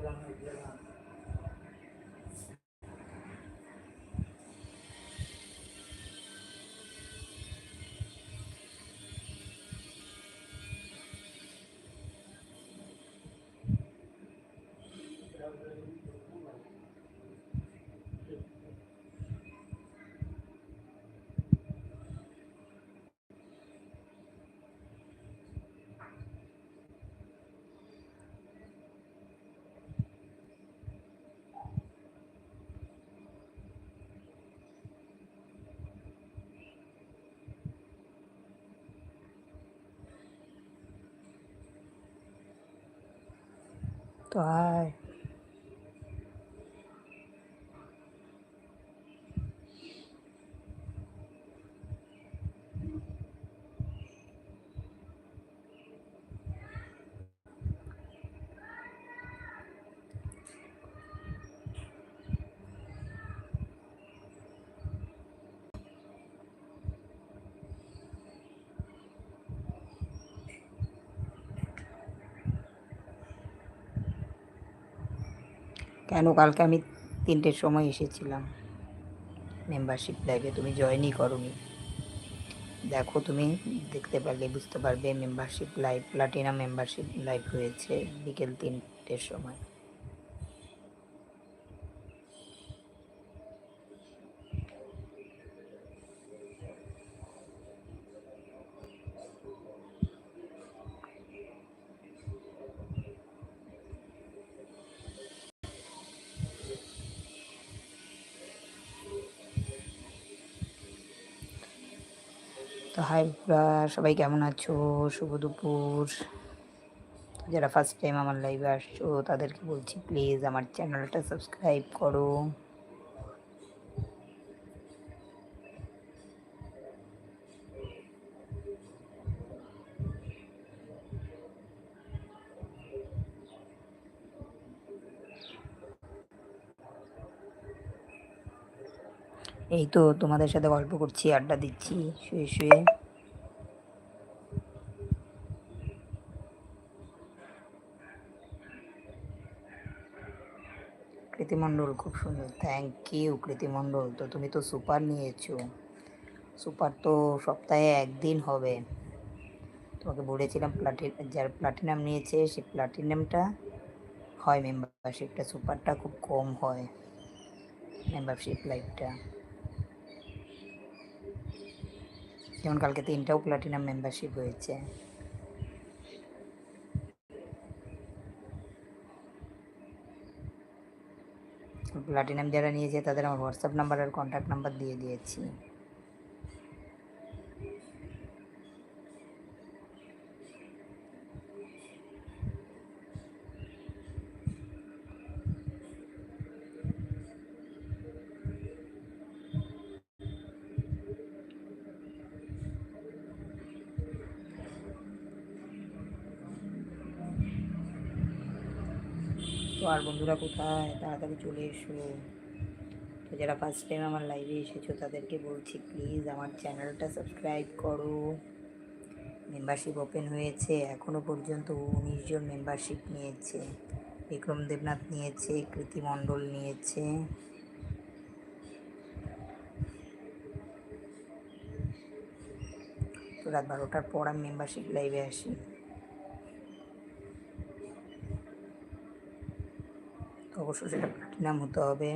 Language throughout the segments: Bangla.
তো 对。কেন? কালকে আমি তিনটের সময় এসেছিলাম। মেম্বারশিপ লাইভে তুমি জয়েনই করনি। দেখো তুমি, দেখতে পারলে, বুঝতে পারবে membership live platinum membership live হয়েছে বিকেল তিনটের সময়। তো হাই সবাই কেমন আছো? শুভ দুপুর। যারা ফার্স্ট টাইম আমার লাইভে আসছো, তাদেরকে বলছি প্লিজ আমার চ্যানেলটা সাবস্ক্রাইব করো। এই তো তোমাদের সাথে গল্প করছি, আড্ডা দিচ্ছি, শুয়ে শুয়ে। কৃতিমণ্ডল খুব সুন্দর। Thank you Kriti Mondal. তো তুমি তো সুপার নিয়েছো। সুপার তো সপ্তাহে একদিন হবে। তোমাকে বলেছিলাম প্লাটিন যার প্লাটিনাম নিয়েছে সেই প্লাটিনামটা হয় মেম্বারশিপটা সুপারটা খুব কম হয় মেম্বারশিপ লাইফটা যেমন কালকে তিনটাও প্লাটিনাম মেম্বারশিপ হয়েছে। প্লাটিনাম যারা নিয়েছে তাদের আমার হোয়াটসঅ্যাপ নাম্বার আর কন্ট্যাক্ট নাম্বার দিয়ে দিয়েছি। তো আর বন্ধুরা কোথায়? তাড়াতাড়ি চলে এসো। তো যারা ফার্স্ট টাইম আমার লাইভে এসেছ, তাদেরকে বলছি প্লিজ আমার চ্যানেলটা সাবস্ক্রাইব করো। মেম্বারশিপ ওপেন হয়েছে এখনও পর্যন্ত উনিশ জন মেম্বারশিপ নিয়েছে। বিক্রম দেবনাথ নিয়েছে, কৃতি মণ্ডল নিয়েছে। তো রাত বারোটার পর আমি মেম্বারশিপ লাইভে আসি তো অবশ্যই সেটা প্লাটিনাম হতে হবে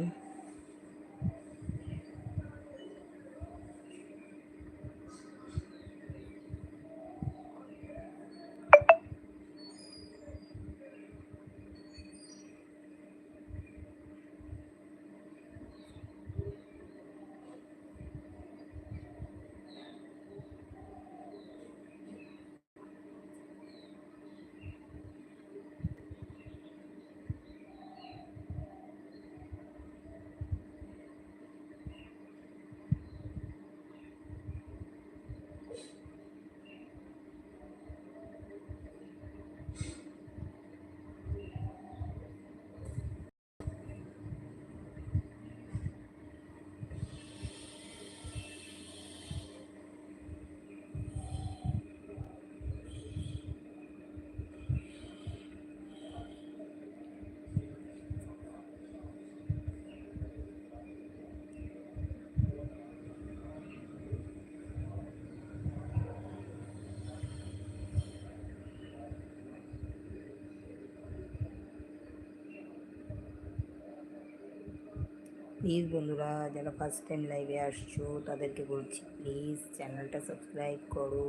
প্লিজ বন্ধুরা, যারা ফার্স্ট টাইম লাইভে আসছো, তাদেরকে বলছি প্লিজ চ্যানেলটা সাবস্ক্রাইব করো।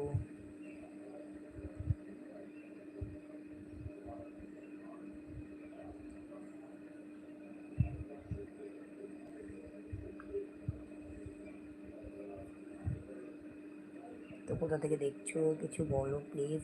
তো কোথা থেকে দেখছ, কিছু বলো প্লিজ